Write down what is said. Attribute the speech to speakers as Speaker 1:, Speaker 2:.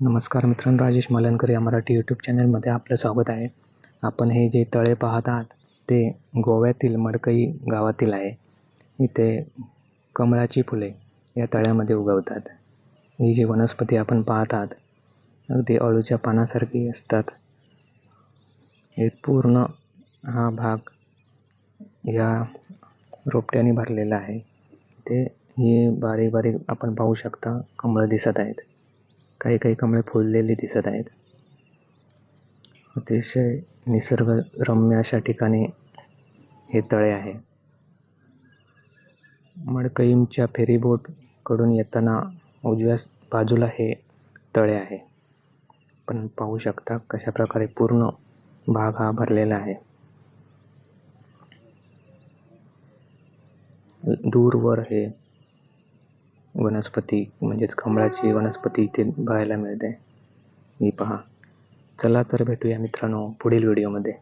Speaker 1: नमस्कार मित्रांनो राजेश मलनकर या मराठी यूट्यूब चॅनलमध्ये आपलं स्वागत आहे. आपण हे जे तळे पाहत आहात ते गोव्यातील मडकई गावातील आहे. इथे कमळाची फुले या तळ्यामध्ये उगवतात. ही जी वनस्पती आपण पाहत आहात अगदी अळूच्या पानासारखी असतात. हे पूर्ण हा भाग या रोपट्याने भरलेला आहे. ते ही बारीक बारीक आपण पाहू शकता कमळं दिसत आहेत. काही काही कमळे फुललेली दिसत आहेत. अतिशय निसर्गरम्य अशा ठिकाणी हे तळे आहे. मडकईंच्या फेरीबोटकडून येताना उजव्या बाजूला हे तळे आहे. पण पाहू शकता कशा प्रकारे पूर्ण भाग हा भरलेला आहे. दूरवर हे वनस्पती म्हणजेच कमळाची वनस्पती इथे बघायला मिळते. ही पहा. चला तर भेटूया मित्रांनो पुढील व्हिडिओमध्ये